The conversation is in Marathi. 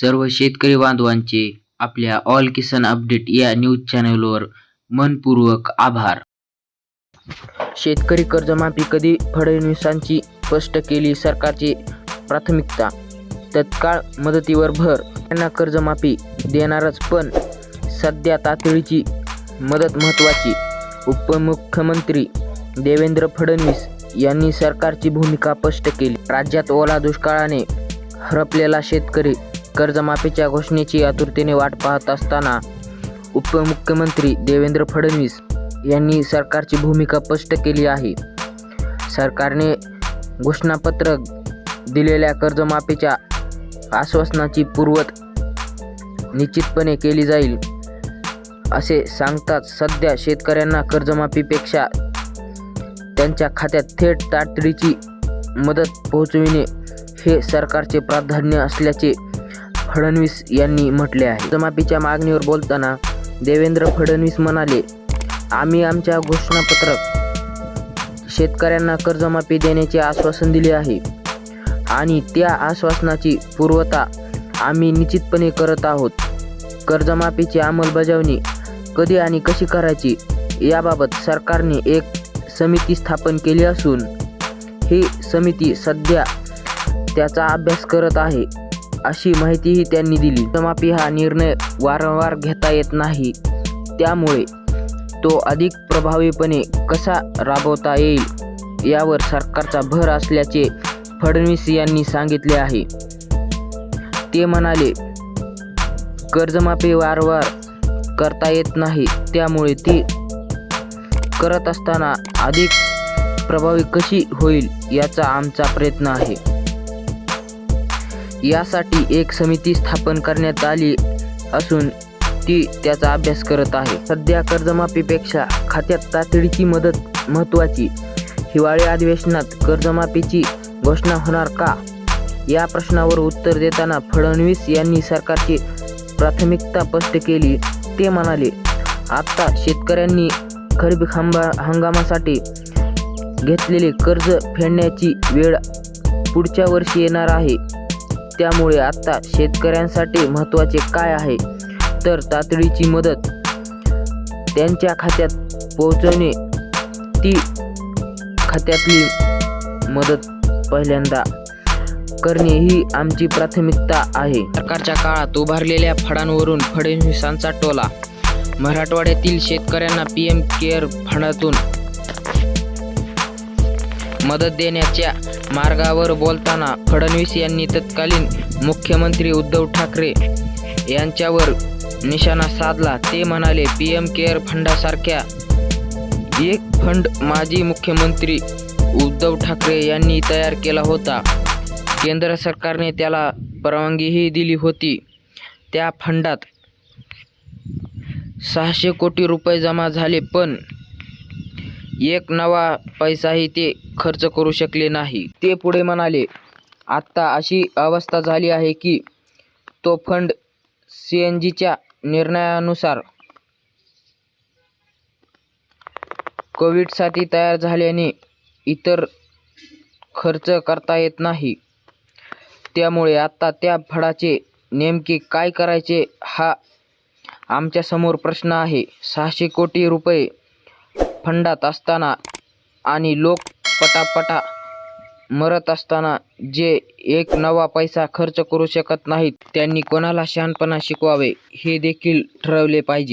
सर्व शेतकरी बांधवांचे आपल्या ऑल किसान अपडेट या न्यूज चॅनलवर मनपूर्वक आभार. शेतकरी कर्जमाफी कधी फडणवीसांची स्पष्ट केली सरकारची प्राथमिकता? तत्काळ मदतीवर भर त्यांना कर्जमाफी देणारच पण सध्या तातडीची मदत महत्त्वाची उपमुख्यमंत्री देवेंद्र फडणवीस यांनी सरकारची भूमिका स्पष्ट केली. राज्यात ओला दुष्काळाने हरपलेला शेतकरी कर्जमाफीच्या घोषणेची आतुरतेने वाट पाहत असताना उपमुख्यमंत्री देवेंद्र फडणवीस यांनी सरकारची भूमिका स्पष्ट केली आहे. सरकारने घोषणापत्र दिलेल्या कर्जमाफीच्या आश्वासनाची पूर्वत निश्चितपणे केली जाईल असे सांगतात सध्या शेतकऱ्यांना कर्जमाफीपेक्षा त्यांच्या खात्यात थेट तातडीची मदत पोहोचविणे हे सरकारचे प्राधान्य असल्याचे फडणवीस यांनी म्हटले आहे. कर्जमाफीच्या मागणीवर बोलताना देवेंद्र फडणवीस म्हणाले आम्ही आमच्या घोषणापत्रात शेतकऱ्यांना कर्जमाफी देण्याचे आश्वासन दिले आहे आणि त्या आश्वासनाची पूर्वता आम्ही निश्चितपणे करत आहोत. कर्जमाफीची अंमलबजावणी कधी आणि कशी करायची याबाबत सरकारने एक समिती स्थापन केली असून ही समिती सध्या त्याचा अभ्यास करत आहे. अशी माहितीही त्यांनी दिली. समापी हा निर्णय वारंवार घेता येत नाही. त्यामुळे तो अधिक प्रभावीपणे कसा राबवता येईल यावर सरकारचा भर असल्याचे फडणवीस यांनी सांगितले आहे. ते म्हणाले कर्जमाफी वारंवार करता येत नाही. त्यामुळे ती करत असताना अधिक प्रभावी कशी होईल याचा आमचा प्रयत्न आहे. यासाठी एक समिती स्थापन करण्यात आली असून ती त्याचा अभ्यास करत आहे. सध्या कर्जमाफीपेक्षा खात्यात तातडीची मदत महत्त्वाची. हिवाळी अधिवेशनात कर्जमाफीची घोषणा होणार का? या प्रश्नावर उत्तर देताना फडणवीस यांनी सरकारची प्राथमिकता स्पष्ट केली. ते म्हणाले आता शेतकऱ्यांनी खरीप हंबा हंगामासाठी घेतलेले कर्ज फेडण्याची वेळ पुढच्या वर्षी येणार आहे. त्यामुळे आता शेतकऱ्यांसाठी महत्त्वाचे काय आहे? तर तातडीची मदत. त्यांच्या खात्यात पोहोचवणे ती खात्यातली मदत पहिल्यांदा करणे ही आमची प्राथमिकता आहे. सरकारच्या काळात उभारलेल्या फळांवरून फडणवीसांचा टोला. मराठवाड्यातील शेतकऱ्यांना पी एम केअर फंडातून मदत देण्याच्या मार्गावर बोलताना फडणवीस यांनी तत्कालीन मुख्यमंत्री उद्धव ठाकरे यांच्यावर निशाणा साधला. ते म्हणाले पी एम केअर फंडासारख्या एक फंड माजी मुख्यमंत्री उद्धव ठाकरे यांनी तयार केला होता. केंद्र सरकारने त्याला परवानगीही दिली होती. त्या फंडात सहाशे कोटी रुपये जमा झाले पण एक नवा पैसाही ते खर्च करू शकले नाही. ते पुढे म्हणाले आत्ता अशी अवस्था झाली आहे की तो फंड सी एन जीच्या निर्णयानुसार कोविडसाठी तयार झाल्याने इतर खर्च करता येत नाही. त्यामुळे आता त्या फळाचे नेमके काय करायचे हा आमच्यासमोर प्रश्न आहे. सहाशे कोटी रुपये फंडात असताना आणि लोक पटापटा मरत असताना जे एक नवा पैसा खर्च करू शकत नाहीत त्यांनी कोणाला शहाणपणा शिकवावे हे देखील ठरवले पाहिजे.